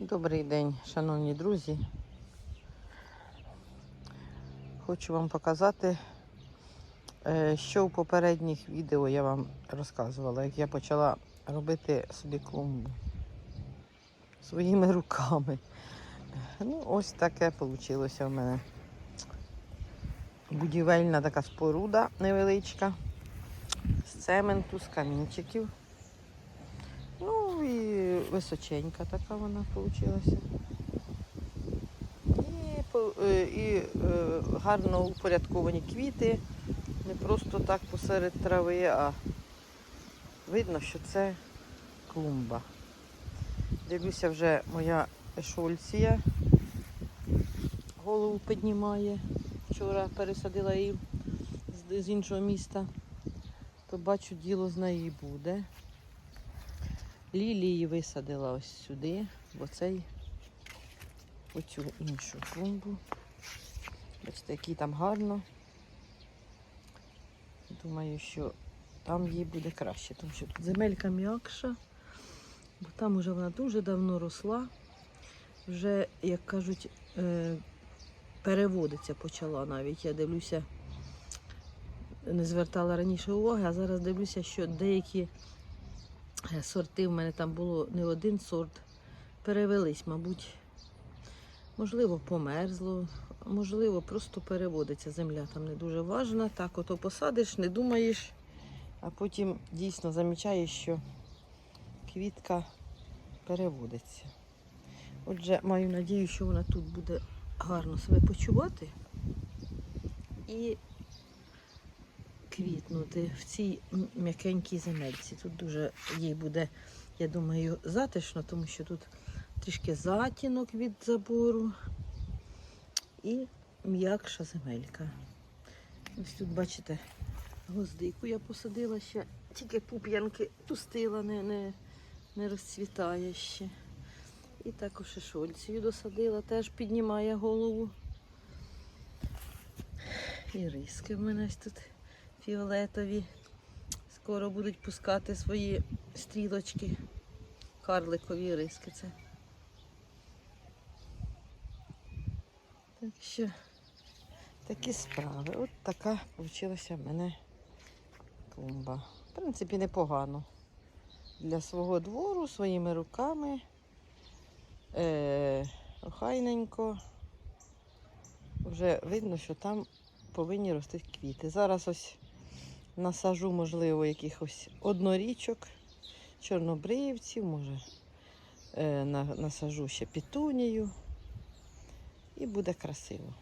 Добрий день, шановні друзі. Хочу вам показати, е, що в попередніх відео я вам розказувала, як я почала робити собі клумбу своїми руками. Ну, ось таке вийшло в мене. Будівельна така споруда невеличка, з цементу, з камінчиків. Ну і височенька така вона вийшла. І, е, і е, гарно упорядковані квіти. Не просто так посеред трави, а видно, що це клумба. Дивлюся, вже моя ешольція голову піднімає. Вчора пересадила її з, з іншого міста, то бачу, діло з неї буде. Лілії висадила ось сюди, в оцей, оцю іншу клумбу. Бачите, який там гарно. Думаю, що там їй буде краще, тому що тут земелька м'якша, бо там уже вона дуже давно росла. Вже, як кажуть, е, переводиться почала навіть. Я дивлюся, не звертала раніше уваги, а зараз дивлюся, що деякі сорти в мене там було не один сорт. Перевелись, мабуть. Можливо, померзло, можливо, просто переводиться. Земля там не дуже важна. Так, ото посадиш, не думаєш, а потім дійсно замічаєш, що квітка переводиться. Отже, маю надію, що вона тут буде гарно себе почувати і квітнути в цій м'якенькій земельці. Тут дуже їй буде, я думаю, затишно, тому що тут трішки затінок від забору і м'якша земелька. Ось тут, бачите, гвоздику я посадила ще, тільки пуп'янки пустила, не, не, не розцвітає ще. І також і шольцію досадила, теж піднімає голову. І риски в мене тут фіолетові. Скоро будуть пускати свої стрілочки. Карликові риски це. Так що такі справи. От така вийшла в мене клумба. В принципі, непогано. Для свого двору, своїми руками. Е, охайненько. Вже видно, що там повинні рости квіти. Зараз ось насажу, можливо, якихось однорічок, чорнобривців, може, е, насажу ще пітунію. І буде красиво.